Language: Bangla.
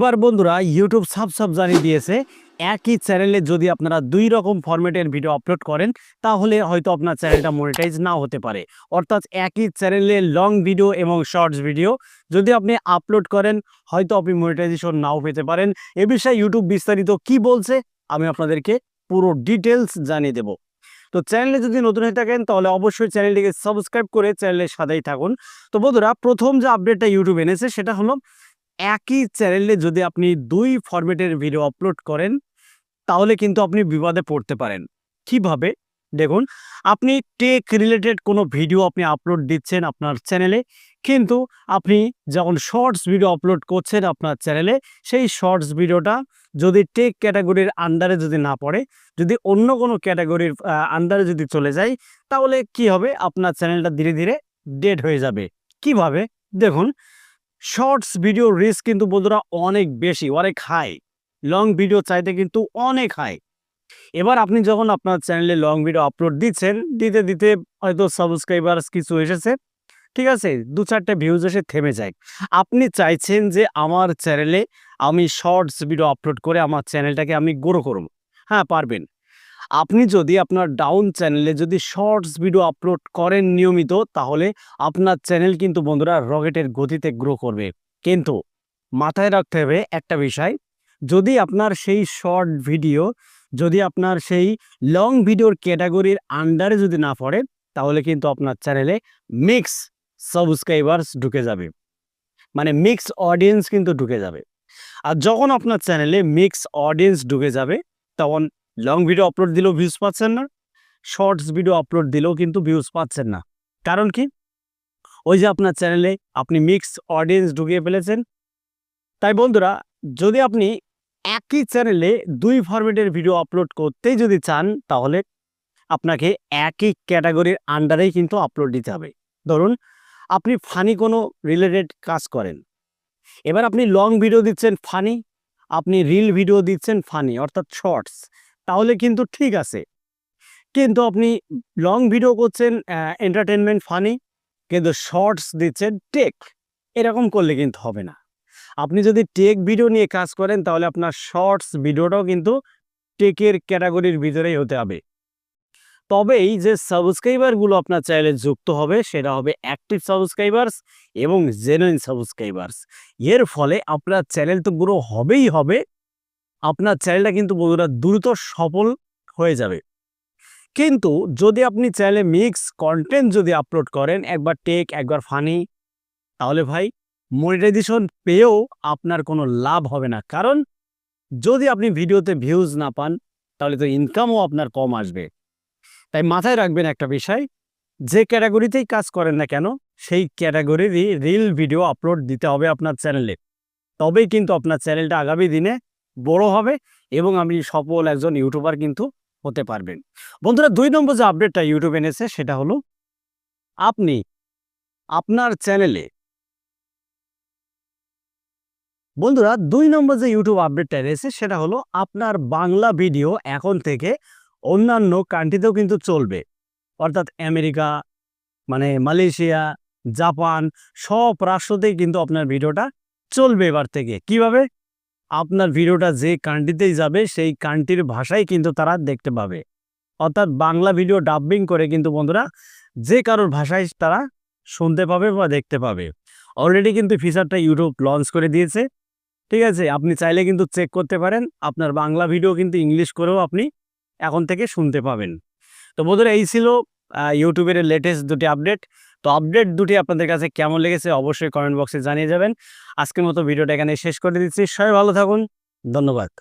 এবার বন্ধুরা ইউটিউব সাব সাব জানিয়ে দিয়েছে, একই চ্যানেলে যদি আপনারা দুই রকম ফরম্যাটের ভিডিও আপলোড করেন, তাহলে হয়তো আপনার চ্যানেলটা মনিটাইজ না হতে পারে। অর্থাৎ একই চ্যানেলে লং ভিডিও এবং শর্টস ভিডিও যদি আপনি আপলোড করেন, হয়তো আপনি মনিটাইজেশন নাও পেতে পারেন। এ বিষয়ে ইউটিউব বিস্তারিত কি বলছে, আমি আপনাদেরকে পুরো ডিটেলস জানিয়ে দেব। তো চ্যানেলে যদি নতুন হয়ে থাকেন, তাহলে অবশ্যই চ্যানেলটিকে সাবস্ক্রাইব করে চ্যানেলের সাথেই থাকুন। তো বন্ধুরা, প্রথম যে আপডেটটা ইউটিউব এনেছে, সেটা হলো একই চ্যানেলে যদি আপনি দুই ফরম্যাটের ভিডিও আপলোড করেন, তাহলে কিন্তু আপনি বিবাদে পড়তে পারেন। কীভাবে? দেখুন, আপনি টেক রিলেটেড কোনো ভিডিও আপনি আপলোড দিচ্ছেন আপনার চ্যানেলে, কিন্তু আপনি যখন শর্টস ভিডিও আপলোড করছেন আপনার চ্যানেলে, সেই শর্টস ভিডিওটা যদি টেক ক্যাটাগরির আন্ডারে যদি না পড়ে, যদি অন্য কোনো ক্যাটাগরির আন্ডারে যদি চলে যায়, তাহলে কি হবে? আপনার চ্যানেলটা ধীরে ধীরে ডেড হয়ে যাবে। কীভাবে? দেখুন শর্টস ভিডিও রিস্ক কিন্তু বন্ধুরা অনেক বেশি, অনেক হাই লং ভিডিও চাইতে কিন্তু অনেক হাই এবার আপনি যখন আপনার চ্যানেলে লং ভিডিও আপলোড দিচ্ছেন, দিতে দিতে হয়তো সাবস্ক্রাইবার্স কিছু এসেছে, ঠিক আছে? দু চারটে ভিউজ এসে থেমে যায়। আপনি চাইছেন যে আমার চ্যানেলে আমি শর্টস ভিডিও আপলোড করে আমার চ্যানেলটাকে আমি গ্রো করব। হ্যাঁ পারবেন। আপনি যদি আপনার ডাউন চ্যানেলে যদি শর্টস ভিডিও আপলোড করেন নিয়মিত, তাহলে আপনার চ্যানেল কিন্তু বন্ধুরা রকেটের গতিতে গ্রো করবে। কিন্তু মাথায় রাখতে হবে একটা বিষয়, যদি আপনার সেই শর্ট ভিডিও যদি আপনার সেই লং ভিডিওর ক্যাটাগরির আন্ডারে যদি না পড়ে, তাহলে কিন্তু আপনার চ্যানেলে মিক্স সাবস্ক্রাইবার্স ঢুকে যাবে। মানে মিক্স অডিয়েন্স কিন্তু ঢুকে যাবে। আর যখন আপনার চ্যানেলে মিক্স অডিয়েন্স ঢুকে যাবে, তখন লং ভিডিও আপলোড দিলেও ভিউজ পাচ্ছেন না শর্টস ভিডিও আপলোড দিলেও কিন্তু ভিউজ পাচ্ছেন না। কারণ কি? ওই যে আপনার চ্যানেলে আপনি মিক্স অডিয়েন্স ঢুকিয়ে ফেলেছেন। তাই বন্ধুরা, যদি আপনি একই চ্যানেলে দুই ফরম্যাটের ভিডিও আপলোড করতেই যদি চান, তাহলে আপনাকে একই ক্যাটাগরির আন্ডারেই কিন্তু আপলোড দিতে হবে। ধরুন, আপনি ফানি কোনো রিলেটেড কাজ করেন। এবার আপনি লং ভিডিও দিচ্ছেন ফানি আপনি রিল ভিডিও দিচ্ছেন ফানি অর্থাৎ শর্টস তাহলে কিন্তু ঠিক আছে। কিন্তু আপনি লং ভিডিও করছেন এন্টারটেনমেন্ট ফানি কিন্তু শর্টস দিচ্ছেন টেক এরকম করলে কিন্তু হবে না। আপনি যদি টেক ভিডিও নিয়ে কাজ করেন, তাহলে আপনার শর্টস ভিডিওটাও কিন্তু টেকের ক্যাটাগরির ভিতরেই হতে হবে। তবে এই যে সাবস্ক্রাইবারগুলো আপনার চ্যানেলে যুক্ত হবে, সেটা হবে অ্যাক্টিভ সাবস্ক্রাইবার্স এবং জেনুইন সাবস্ক্রাইবার্স এর ফলে আপনার চ্যানেল তো গ্রো হবেই হবে আপনার চ্যানেলটা কিন্তু বন্ধুরা দ্রুত সফল হয়ে যাবে। কিন্তু যদি আপনি চ্যানেলে মিক্স কন্টেন্ট যদি আপলোড করেন, একবার টেক একবার ফানি তাহলে ভাই মনিটাইজেশন পেয়েও আপনার কোনো লাভ হবে না। কারণ যদি আপনি ভিডিওতে ভিউজ না পান, তাহলে তো ইনকামও আপনার কম আসবে। তাই মাথায় রাখবেন একটা বিষয়, যে ক্যাটাগরিতেই কাজ করেন না কেন, সেই ক্যাটাগরিরই রিল ভিডিও আপলোড দিতে হবে আপনার চ্যানেলে। তবেই কিন্তু আপনার চ্যানেলটা আগামী দিনে বড় হবে এবং আপনি সফল একজন ইউটিউবার কিন্তু হতে পারবেন। বন্ধুরা, দুই নম্বর যে আপডেটটা ইউটিউব এনেছে সেটা হলো আপনি আপনার চ্যানেলে বন্ধুরা, দুই নম্বর যে ইউটিউব আপডেটটা এনেছে সেটা হলো আপনার বাংলা ভিডিও এখন থেকে অন্যান্য কান্ট্রিতেও কিন্তু চলবে। অর্থাৎ আমেরিকা মানে মালয়েশিয়া, জাপান সব রাষ্ট্রতেই কিন্তু আপনার ভিডিওটা চলবে এবার থেকে। কীভাবে? আপনার ভিডিওটা যে কান্ট্রিতেই যাবে, সেই কান্ট্রির ভাষাই কিন্তু তারা দেখতে পাবে। অর্থাৎ বাংলা ভিডিও ডাব্বিং করে কিন্তু বন্ধুরা, যে কারোর ভাষায় তারা শুনতে পাবে বা দেখতে পাবে। অলরেডি কিন্তু ফিচারটা ইউটিউব লঞ্চ করে দিয়েছে। ঠিক আছে, আপনি চাইলে কিন্তু চেক করতে পারেন। আপনার বাংলা ভিডিও কিন্তু ইংলিশ করেও আপনি এখন থেকে শুনতে পাবেন। তো বন্ধুরা, এই ছিল ইউটিউবের লেটেস্ট দুটি আপডেট তো আপডেট দুটি আপনাদের কাছে কেমন লেগেছে অবশ্যই কমেন্ট বক্সে জানিয়ে যাবেন। আজকের মতো ভিডিওটা এখানে শেষ করে দিচ্ছি। সবাই ভালো থাকুন। ধন্যবাদ।